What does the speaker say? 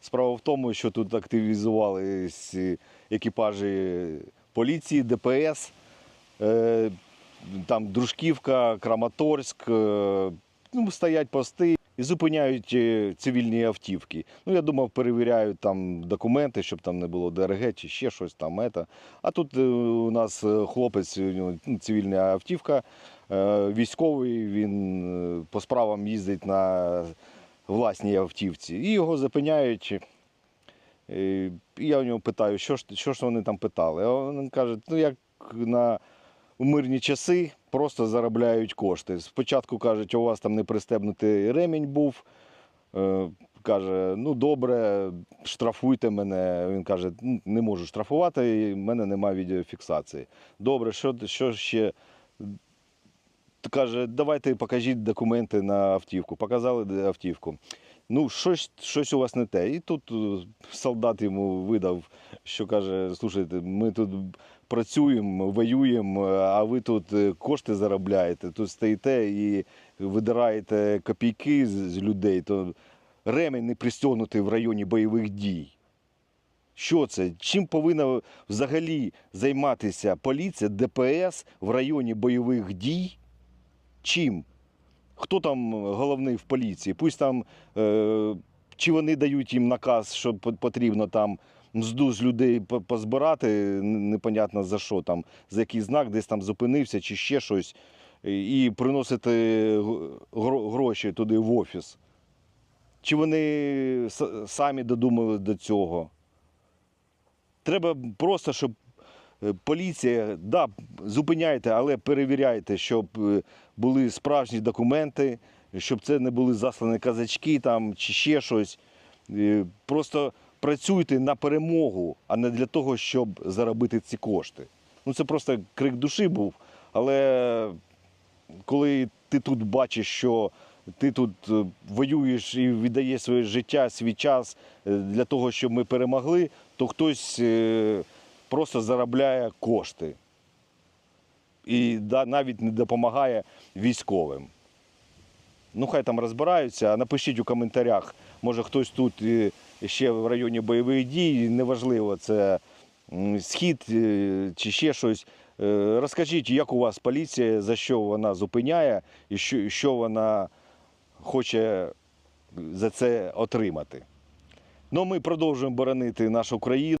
Справа в тому, що тут активізувались екіпажі поліції, ДПС, е, там Дружківка, Краматорськ, е, ну, стоять пости і зупиняють е, цивільні автівки. Ну, я думав, перевіряють там документи, щоб там не було ДРГ чи ще щось там. Ета. А тут е, у нас е, хлопець, ну, цивільна автівка, е, військовий, він е, по справам їздить на власній автівці. І його зупиняють. Е, І я у нього питаю, що ж, що ж вони там питали. А він каже, ну як на мирні часи просто заробляють кошти. Спочатку кажуть, у вас там не пристебнутий ремінь був. Е, Каже, ну добре, штрафуйте мене. Він каже, «Ну, не можу штрафувати, в мене немає відеофіксації. Добре, що, що ще? Каже, давайте покажіть документи на автівку. Показали автівку. Ну, щось, щось у вас не те. І тут е, солдат йому видав, що каже: слушайте, ми тут працюємо, воюємо, а ви тут е, кошти заробляєте, тут стоїте і видираєте копійки з, людей, то ремень не пристегнутий в районі бойових дій. Що це? Чим повинна взагалі займатися поліція, ДПС в районі бойових дій? Чим? Хто там головний в поліції? Пусть там, е, чи вони дають їм наказ, що потрібно там мзду з людей позбирати, непонятно за що там, за який знак, десь там зупинився чи ще щось, і приносити гроші туди в офіс. Чи вони самі додумали до цього? Треба просто, щоб е, поліція, да, зупиняйте, але перевіряйте, щоб е, були справжні документи, щоб це не були заслані казачки там чи ще щось. Е, Просто працюйте на перемогу, а не для того, щоб заробити ці кошти. Ну це просто крик душі був. Але коли ти тут бачиш, що ти тут е, воюєш і віддаєш своє життя, свій час е, для того, щоб ми перемогли, то хтось е, просто заробляє кошти і навіть не допомагає військовим. Ну, хай там розбираються, напишіть у коментарях, може хтось тут е, ще в районі бойових дій, неважливо, це схід е, чи ще щось. Е, Розкажіть, як у вас поліція, за що вона зупиняє і що, що вона хоче за це отримати. Ну, ми продовжуємо боронити нашу країну.